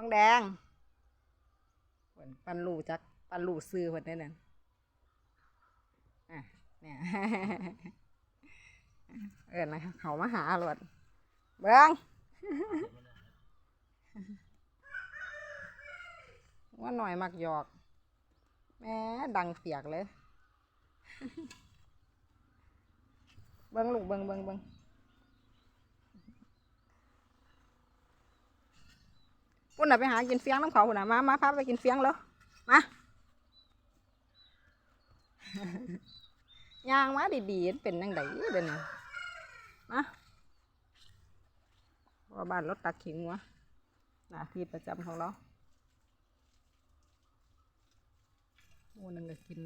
ทองแดงเพิ่นปันลูจักปันลูซื้อเพิ่นได้นั่นอะเนี่ยเอิ้นนะเขามาหาหลวดเบิ้งว่าหน่อยมักหยอก แม่ดังเปียกเลย เบิ้งลูกเบิ้งเบิ้งเบิ้ง ปุ่นน่ะไปหากินเฟียงน้ำเขาปุ่นน่ะมามาพาไปกินเฟียงแล้วมาย่างมาดีๆเป็นยังไงเดี๋ยวนี้มาว่าบ้านรถตักขิงวะหน้าที่ประจำของเราโอ้นึงก็กิน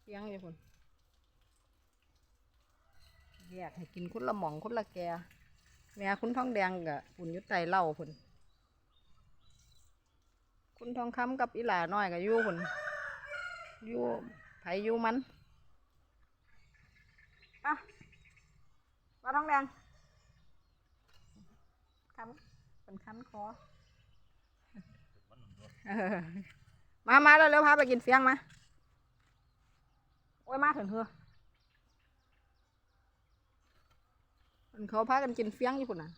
เฟียงอยู่พุ่นแยกให้กินคนละหม่องคนละแกแม่คุณท้องแดงกับคุณยุทธไตเล่าพุ่น คุณทองคำกับอีหลาน้อยกับยู่พุ่นอยู่ไผอยู่มันอะมาทองแดงคันเป็นคันคอเออมามาแล้วเร็วๆพาไปกินเฟียงมา โอ้ยมาถึงเถอะมันเขาพากันกินเฟี้ยงอยู่พุ่นน่ะ